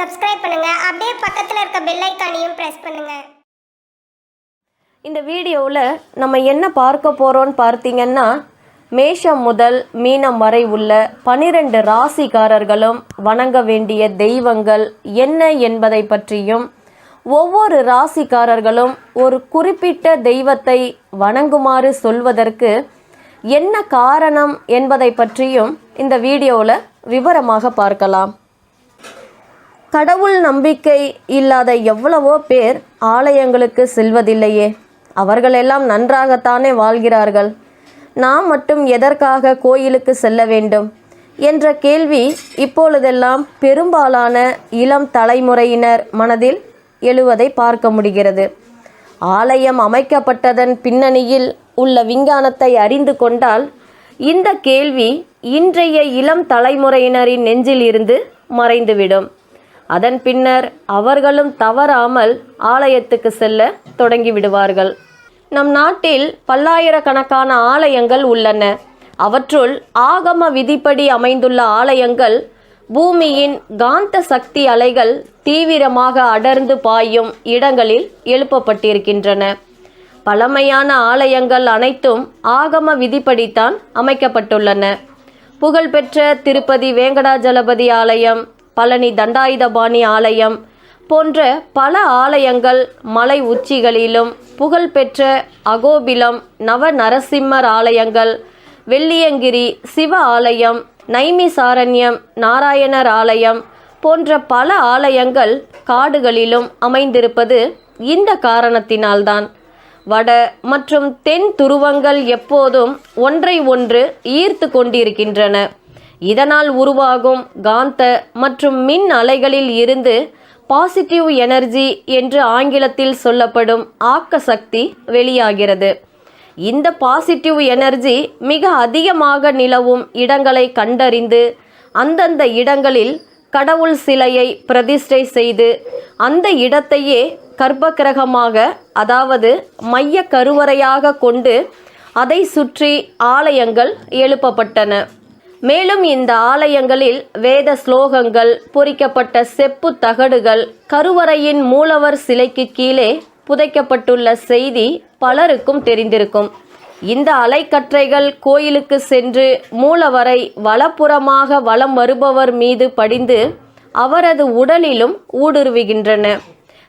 Subscribe பண்ணுங்க. அப்படியே பக்கத்தில் இருக்க பெல் ஐக்கானையும் பிரஸ் பண்ணுங்க. இந்த வீடியோவில் நம்ம என்ன பார்க்க போகிறோம்னு பார்த்தீங்கன்னா மேஷம் முதல் மீனம் வரை உள்ள பனிரெண்டு ராசிக்காரர்களும் வணங்க வேண்டிய தெய்வங்கள் என்ன என்பதை பற்றியும் ஒவ்வொரு ராசிக்காரர்களும் ஒரு குறிப்பிட்ட தெய்வத்தை வணங்குமாறு சொல்வதற்கு என்ன காரணம் என்பதை பற்றியும் இந்த வீடியோவில் விவரமாக பார்க்கலாம். கடவுள் நம்பிக்கை இல்லாத எவ்வளவோ பேர் ஆலயங்களுக்கு செல்வதில்லையே. அவர்களெல்லாம் நன்றாகத்தானே வாழ்கிறார்கள். நாம் மட்டும் எதற்காக கோயிலுக்கு செல்ல வேண்டும்? என்ற கேள்வி இப்பொழுதெல்லாம் பெரும்பாலான இளம் தலைமுறையினர் மனதில் எழுவதை பார்க்க முடிகிறது. ஆலயம் அமைக்கப்பட்டதன் பின்னணியில் உள்ள விஞ்ஞானத்தை அறிந்து கொண்டால் இந்த கேள்வி இன்றைய இளம் தலைமுறையினரின் நெஞ்சில் இருந்து மறைந்துவிடும். அதன் பின்னர் அவர்களும் தவறாமல் ஆலயத்துக்கு செல்ல தொடங்கி விடுவார்கள் நம் நாட்டில் பல்லாயிரக்கணக்கான ஆலயங்கள் உள்ளன. அவற்றுள் ஆகம விதிப்படி அமைந்துள்ள ஆலயங்கள் பூமியின் காந்த சக்தி அலைகள் தீவிரமாக அடர்ந்து பாயும் இடங்களில் எழுப்பப்பட்டிருக்கின்றன. பழமையான ஆலயங்கள் அனைத்தும் ஆகம விதிப்படித்தான் அமைக்கப்பட்டுள்ளன. புகழ்பெற்ற திருப்பதி வேங்கடாஜலபதி ஆலயம் பழனி தண்டாயுதபாணி ஆலயம் போன்ற பல ஆலயங்கள் மலை உச்சிகளிலும் புகழ்பெற்ற அகோபிலம் நவ நரசிம்மர் ஆலயங்கள் வெள்ளியங்கிரி சிவ ஆலயம் நைமிசாரண்யம் நாராயணர் ஆலயம் போன்ற பல ஆலயங்கள் காடுகளிலும் அமைந்திருப்பது இந்த காரணத்தினால்தான். வட மற்றும் தென் துருவங்கள் எப்போதும் ஒன்றை ஒன்று ஈர்த்து கொண்டிருக்கின்றன. இதனால் உருவாகும் காந்த மற்றும் மின் அலைகளில் இருந்து பாசிட்டிவ் எனர்ஜி என்று ஆங்கிலத்தில் சொல்லப்படும் ஆக்க சக்தி வெளியாகிறது. இந்த பாசிட்டிவ் எனர்ஜி மிக அதிகமாக நிலவும் இடங்களை கண்டறிந்து அந்தந்த இடங்களில் கடவுள் சிலையை பிரதிஷ்டை செய்து அந்த இடத்தையே கர்ப்பகிரகமாக அதாவது மைய கருவறையாக கொண்டு அதை சுற்றி ஆலயங்கள் எழுப்பப்பட்டன. மேலும் இந்த ஆலயங்களில் வேத ஸ்லோகங்கள் பொறிக்கப்பட்ட செப்பு தகடுகள் கருவறையின் மூலவர் சிலைக்கு கீழே புதைக்கப்பட்டுள்ள செய்தி பலருக்கும் தெரிந்திருக்கும். இந்த அலைக்கற்றைகள் கோயிலுக்கு சென்று மூலவரை வலப்புறமாக வலம் வருபவர் மீது படிந்து அவரது உடலிலும் ஊடுருவுகின்றன.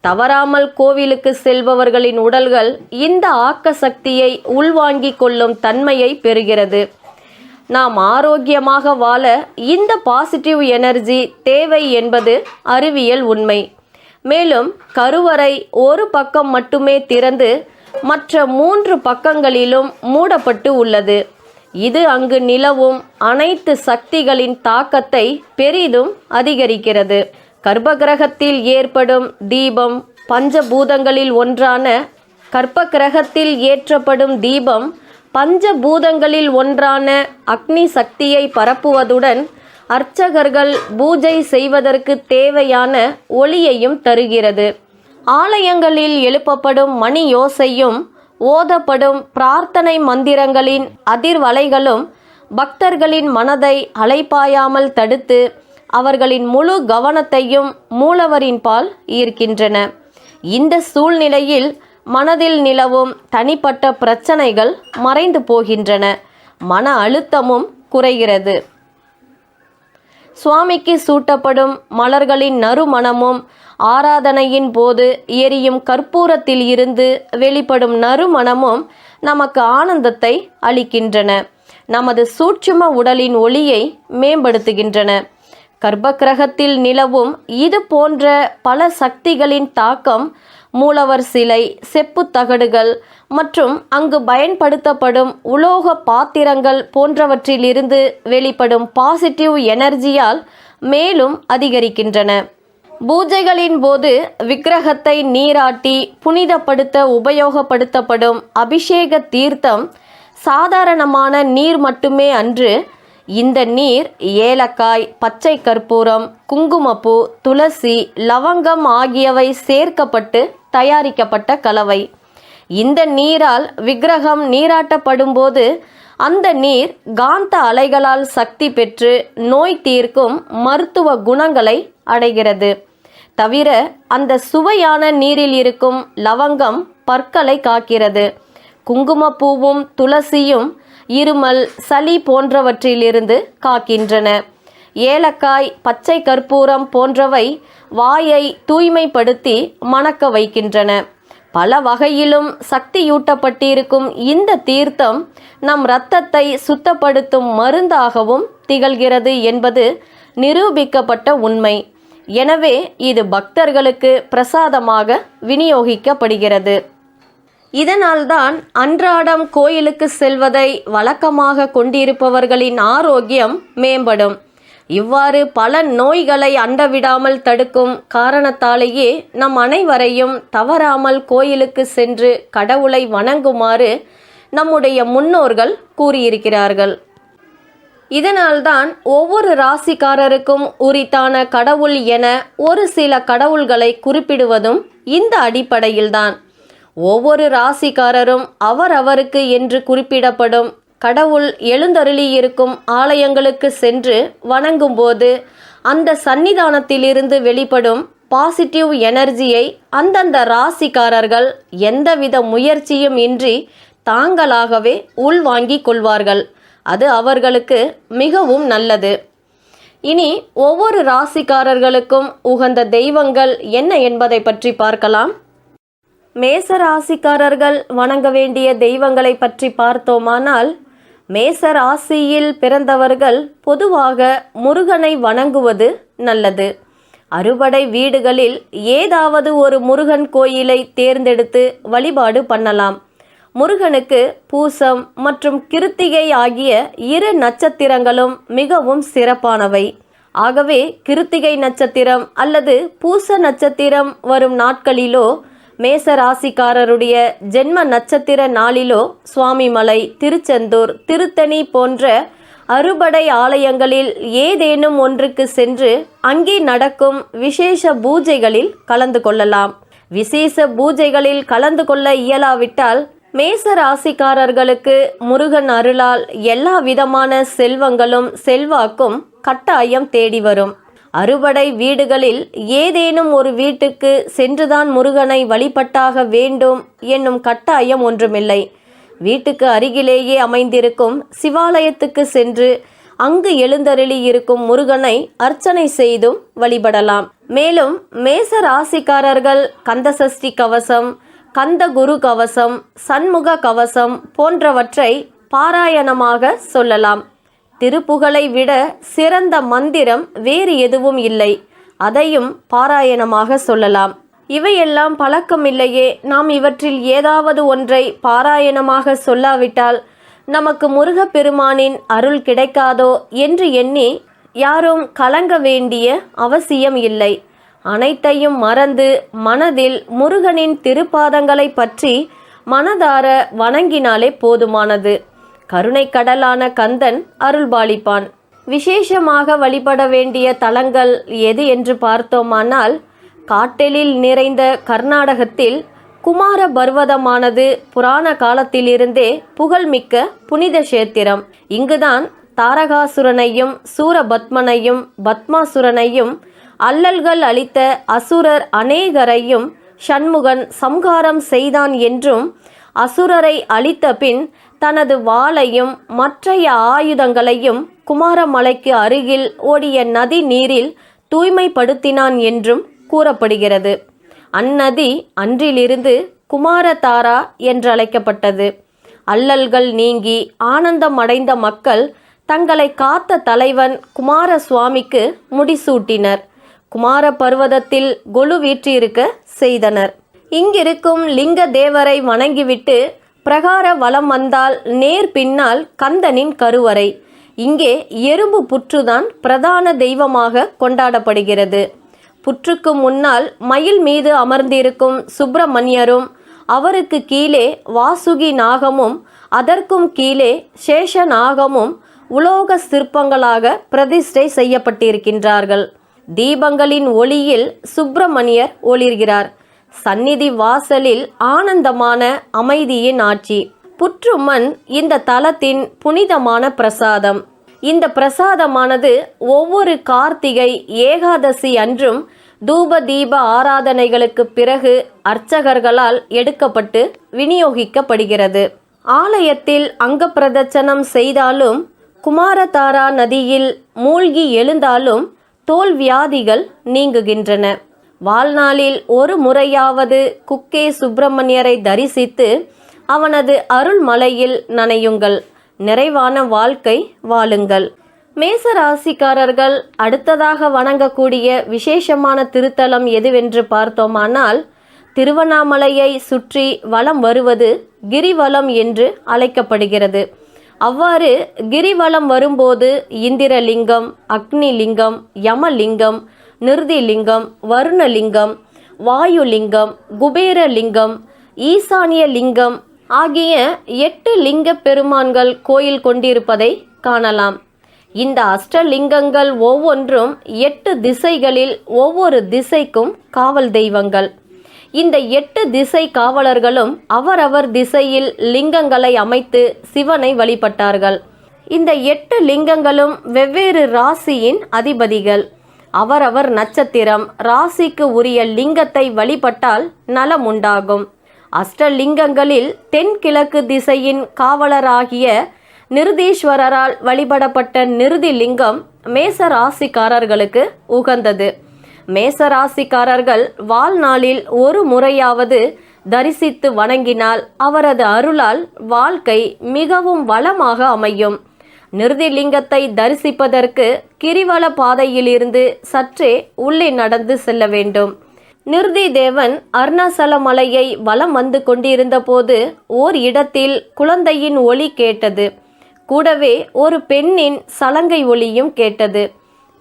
தவறாமல் கோவிலுக்கு செல்பவர்களின் உடல்கள் இந்த ஆக்க சக்தியை உள்வாங்கிக் கொள்ளும் தன்மையை பெறுகிறது. நாம் ஆரோக்கியமாக வாழ இந்த பாசிட்டிவ் எனர்ஜி தேவை என்பது அறிவியல் உண்மை. மேலும் கருவறை ஒரு பக்கம் மட்டுமே திறந்து மற்ற மூன்று பக்கங்களிலும் மூடப்பட்டு உள்ளது. இது அங்கு நிலவும் அனைத்து சக்திகளின் தாக்கத்தை பெரிதும் அதிகரிக்கிறது. கர்ப்பகிரகத்தில் ஏற்படும் தீபம் பஞ்சபூதங்களில் ஒன்றான கர்ப்பகிரகத்தில் ஏற்றப்படும் தீபம் பஞ்சபூதங்களில் ஒன்றான அக்னி சக்தியை பரப்புவதுடன் அர்ச்சகர்கள் பூஜை செய்வதற்கு தேவையான ஒளியையும் தருகிறது. ஆலயங்களில் எழுப்பப்படும் மணி யோசையும் ஓதப்படும் பிரார்த்தனை மந்திரங்களின் அதிர்வலைகளும் பக்தர்களின் மனதை அலைப்பாயாமல் தடுத்து அவர்களின் முழு கவனத்தையும் மூலவரின் பால் ஈர்க்கின்றன. இந்த சூழ்நிலையில் மனதில் நிலவும் தனிப்பட்ட பிரச்சனைகள் மறைந்து போகின்றன. மன அழுத்தமும் குறைகிறது. சுவாமிக்கு சூட்டப்படும் மலர்களின் நறுமணமும் ஆராதனையின் போது எரியும் கற்பூரத்தில் இருந்து வெளிப்படும் நறுமணமும் நமக்கு ஆனந்தத்தை அளிக்கின்றன. நமது சூட்சும உடலின் ஒளியை மேம்படுத்துகின்றன. கர்ப்பகிரகத்தில் நிலவும் இது போன்ற பல சக்திகளின் தாக்கம் மூலவர் சிலை செப்பு தகடுகள் மற்றும் அங்கு பயன்படுத்தப்படும் உலோக பாத்திரங்கள் போன்றவற்றிலிருந்து வெளிப்படும் பாசிட்டிவ் எனர்ஜியால் மேலும் அதிகரிக்கின்றன. பூஜைகளின் போது விக்கிரகத்தை நீராட்டி புனிதப்படுத்த உபயோகப்படுத்தப்படும் அபிஷேக தீர்த்தம் சாதாரணமான நீர் மட்டுமே அன்று இந்த நீர் ஏலக்காய் பச்சை கற்பூரம் குங்குமப்பூ துளசி லவங்கம் ஆகியவை சேர்க்கப்பட்டு தயாரிக்கப்பட்ட கலவை. இந்த நீரால் விக்கிரகம் நீராட்டப்படும்போது அந்த நீர் காந்த அலைகளால் சக்தி பெற்று நோய் தீர்க்கும் மருத்துவ குணங்களை அடைகிறது. தவிர அந்த சுவையான நீரில் இருக்கும் லவங்கம் பற்களை காக்கிறது. குங்குமப்பூவும் துளசியும் இருமல் சளி போன்றவற்றிலிருந்து காக்கின்றன. ஏலக்காய் பச்சை கற்பூரம் போன்றவை வாயை தூய்மைப்படுத்தி மணக்க வைக்கின்றன. பல வகையிலும் சக்தியூட்டப்பட்டிருக்கும் இந்த தீர்த்தம் நம் இரத்தத்தை சுத்தப்படுத்தும் மருந்தாகவும் திகழ்கிறது என்பது நிரூபிக்கப்பட்ட உண்மை. எனவே இது பக்தர்களுக்கு பிரசாதமாக விநியோகிக்கப்படுகிறது. இதனால்தான் அன்றாடம் கோயிலுக்கு செல்வதை வழக்கமாக கொண்டிருப்பவர்களின் ஆரோக்கியம் மேம்படும். இவ்வாறு பல நோய்களை அண்டவிடாமல் தடுக்கும் காரணத்தாலேயே நம் அனைவரையும் தவறாமல் கோயிலுக்கு சென்று கடவுளை வணங்குமாறு நம்முடைய முன்னோர்கள் கூறியிருக்கிறார்கள். இதனால்தான் ஒவ்வொரு ராசிக்காரருக்கும் உரித்தான கடவுள் என ஒரு சில கடவுள்களை குறிப்பிடுவதும் இந்த அடிப்படையில்தான். ஒவ்வொரு ராசிக்காரரும் அவரவருக்கு என்று குறிப்பிடப்படும். கடவுள் எழுந்தருளியிருக்கும் ஆலயங்களுக்கு சென்று வணங்கும்போது அந்த சன்னிதானத்திலிருந்து வெளிப்படும் பாசிட்டிவ் எனர்ஜியை அந்தந்த ராசிக்காரர்கள் எந்தவித முயற்சியும் இன்றி தாங்களாகவே உள்வாங்கிக் கொள்வார்கள். அது அவர்களுக்கு மிகவும் நல்லது. இனி ஒவ்வொரு ராசிக்காரர்களுக்கும் உகந்த தெய்வங்கள் என்ன என்பதை பற்றி பார்க்கலாம். மேச ராசிக்காரர்கள் வணங்க வேண்டிய தெய்வங்களை பற்றி பார்த்தோமானால் மேச ராசியில் பிறந்தவர்கள் பொதுவாக முருகனை வணங்குவது நல்லது. அறுபடை வீடுகளில் ஏதாவது ஒரு முருகன் கோயிலை தேர்ந்தெடுத்து வழிபாடு பண்ணலாம். முருகனுக்கு பூசம் மற்றும் கிருத்திகை ஆகிய இரு நட்சத்திரங்களும் மிகவும் சிறப்பானவை. ஆகவே கிருத்திகை நட்சத்திரம் அல்லது பூச நட்சத்திரம் வரும் நாட்களிலோ மேச ராசிக்காரருடைய ஜென்ம நட்சத்திர நாளிலோ சுவாமிமலை திருச்செந்தூர் திருத்தணி போன்ற அறுபடை ஆலயங்களில் ஏதேனும் ஒன்றுக்கு சென்று அங்கே நடக்கும் விசேஷ பூஜைகளில் கலந்து கொள்ளலாம். விசேஷ பூஜைகளில் கலந்து கொள்ள இயலாவிட்டால் மேச ராசிக்காரர்களுக்கு முருகன் அருளால் எல்லா விதமான செல்வங்களும் செல்வாக்கும் கட்டாயம் தேடி வரும். அறுபடை வீடுகளில் ஏதேனும் ஒரு வீட்டுக்கு சென்றுதான் முருகனை வழிபட்டாக வேண்டும் என்னும் கட்டாயம் ஒன்றுமில்லை. வீட்டுக்கு அருகிலேயே அமைந்திருக்கும் சிவாலயத்துக்கு சென்று அங்கு எழுந்தருளி இருக்கும் முருகனை அர்ச்சனை செய்தும் வழிபடலாம். மேலும் மேச ராசிக்காரர்கள் கந்தசஷ்டி கவசம் கந்த குரு கவசம் சண்முக கவசம் போன்றவற்றை பாராயணமாக சொல்லலாம். திருப்புகழை விட சிறந்த மந்திரம் வேறு எதுவும் இல்லை. அதையும் பாராயணமாக சொல்லலாம். இவையெல்லாம் பழக்கமில்லையே. நாம் இவற்றில் ஏதாவது ஒன்றை பாராயணமாக சொல்லாவிட்டால் நமக்கு முருகப்பெருமானின் அருள் கிடைக்காதோ என்று எண்ணி யாரும் கலங்க வேண்டிய அவசியம் இல்லை. அனைத்தையும் மறந்து மனதில் முருகனின் திருப்பாதங்களை பற்றி மனதார வணங்கினாலே போதுமானது. கருணை கடலான கந்தன் அருள்பாலிப்பான். விசேஷமாக வழிபட வேண்டிய தலங்கள் எது என்று பார்த்தோமானால் காட்டெலில் நிறைந்த கர்நாடகத்தில் குமார பர்வதமானது புராண காலத்திலிருந்தே புகழ்மிக்க புனித கஷேத்திரம். இங்குதான் தாரகாசுரனையும் சூரபத்மனையும் பத்மாசுரனையும் அல்லல்கள் அளித்த அசுரர் அநேகரையும் சண்முகன் சம்ஹாரம் செய்தான் என்றும் அசுரரை அழித்த பின் தனது வாளையும் மற்றைய ஆயுதங்களையும் குமாரமலைக்கு அருகில் ஓடிய நதி நீரில் தூய்மைப்படுத்தினான் என்றும் கூறப்படுகிறது. அந்நதி அன்றிலிருந்து குமாரதாரா என்றழைக்கப்பட்டது. அல்லல்கள் நீங்கி ஆனந்தம் அடைந்த மக்கள் தங்களை காத்த தலைவன் குமாரசுவாமிக்கு முடிசூட்டினர். குமார பர்வதத்தில் கொலு வீற்றிருக்க செய்தனர். இங்கிருக்கும் லிங்க தேவரை வணங்கிவிட்டு பிரகார வலம் வந்தால் நேர் பின்னால் கந்தனின் கருவறை. இங்கே எறும்பு புற்றுதான் பிரதான தெய்வமாக கொண்டாடப்படுகிறது. புற்றுக்கு முன்னால் மயில் மீது அமர்ந்திருக்கும் சுப்பிரமணியரும் அவருக்கு கீழே வாசுகி நாகமும் அதற்கும் கீழே சேஷ நாகமும் உலோக சிற்பங்களாக பிரதிஷ்டை செய்யப்பட்டிருக்கின்றார்கள். தீபங்களின் ஒளியில் சுப்பிரமணியர் ஒளிர்கிறார். சந்நிதி வாசலில் ஆனந்தமான அமைதியின் ஆட்சி. புற்றுமண் இந்த தலத்தின் புனிதமான பிரசாதம். இந்த பிரசாதமானது ஒவ்வொரு கார்த்திகை ஏகாதசி அன்றும் தூப தீப ஆராதனைகளுக்கு பிறகு அர்ச்சகர்களால் எடுக்கப்பட்டு விநியோகிக்கப்படுகிறது. ஆலயத்தில் அங்கப்பிரதட்சணம் செய்தாலும் குமாரதாரா நதியில் மூழ்கி எழுந்தாலும் தோல் வியாதிகள் நீங்குகின்றன. வாழ்நாளில் ஒரு முறையாவது குக்கே சுப்பிரமணியரை தரிசித்து அவனது அருள்மலையில் நனையுங்கள். நிறைவான வாழ்க்கை வாழுங்கள். மேச ராசிக்காரர்கள் அடுத்ததாக வணங்கக்கூடிய விசேஷமான திருத்தலம் எதுவென்று பார்த்தோமானால் திருவண்ணாமலையை சுற்றி வலம் வருவது கிரிவலம் என்று அழைக்கப்படுகிறது. அவ்வாறு கிரிவலம் வரும்போது இந்திரலிங்கம் அக்னிலிங்கம் யமலிங்கம் நிருதிலிங்கம் வருணலிங்கம் வாயுலிங்கம் குபேரலிங்கம் ஈசானிய லிங்கம் ஆகிய எட்டு லிங்க பெருமான்கள் கோயில் கொண்டிருப்பதை காணலாம். இந்த அஷ்டலிங்கங்கள் ஒவ்வொன்றும் எட்டு திசைகளில் ஒவ்வொரு திசைக்கும் காவல் தெய்வங்கள். இந்த எட்டு திசை காவலர்களும் அவரவர் திசையில் லிங்கங்களை அமைத்து சிவனை வழிபட்டார்கள். இந்த எட்டு லிங்கங்களும் வெவ்வேறு ராசியின் அதிபதிகள். அவரவர் நட்சத்திரம் ராசிக்கு உரிய லிங்கத்தை வழிபட்டால் நலம் உண்டாகும். அஷ்டலிங்கங்களில் தென்கிழக்கு திசையின் காவலராகிய நிருதீஸ்வரரால் வழிபடப்பட்ட நிருதி லிங்கம் மேச ராசிக்காரர்களுக்கு உகந்தது. மேச ராசிக்காரர்கள் வாழ்நாளில் ஒரு முறையாவது தரிசித்து வணங்கினால் அவரது அருளால் வாழ்க்கை மிகவும் வளமாக அமையும். நிருதிலிங்கத்தை தரிசிப்பதற்கு கிரிவல பாதையிலிருந்து சற்றே உள்ளே நடந்து செல்ல வேண்டும். நிருதி தேவன் அருணாசல மலையை வலம் வந்து கொண்டிருந்த போது ஓர் இடத்தில் குழந்தையின் ஒளி கேட்டது. கூடவே ஒரு பெண்ணின் சலங்கை ஒலியும் கேட்டது.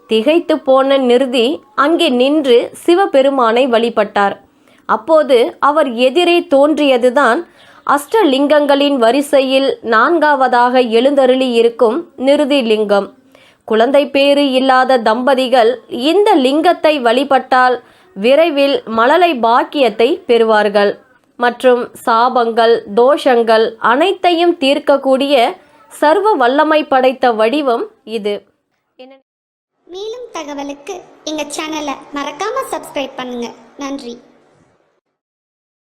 திகைத்து போன நிருதி அங்கே நின்று சிவபெருமானை வழிபட்டார். அப்போது அவர் எதிரே தோன்றியதுதான் அஷ்டலிங்கங்களின் வரிசையில் நான்காவதாக எழுந்தருளி இருக்கும் நிருதி லிங்கம் குழந்தை பேறு இல்லாத தம்பதிகள் இந்த லிங்கத்தை வழிபட்டால் விரைவில் மழலை பாக்கியத்தை பெறுவார்கள். மற்றும் சாபங்கள் தோஷங்கள் அனைத்தையும் தீர்க்கக்கூடிய சர்வ வல்லமை படைத்த வடிவம் இது. மேலும் தகவலுக்கு எங்கள் சேனலை மறக்காமல் சப்ஸ்கிரைப் பண்ணுங்கள் நன்றி.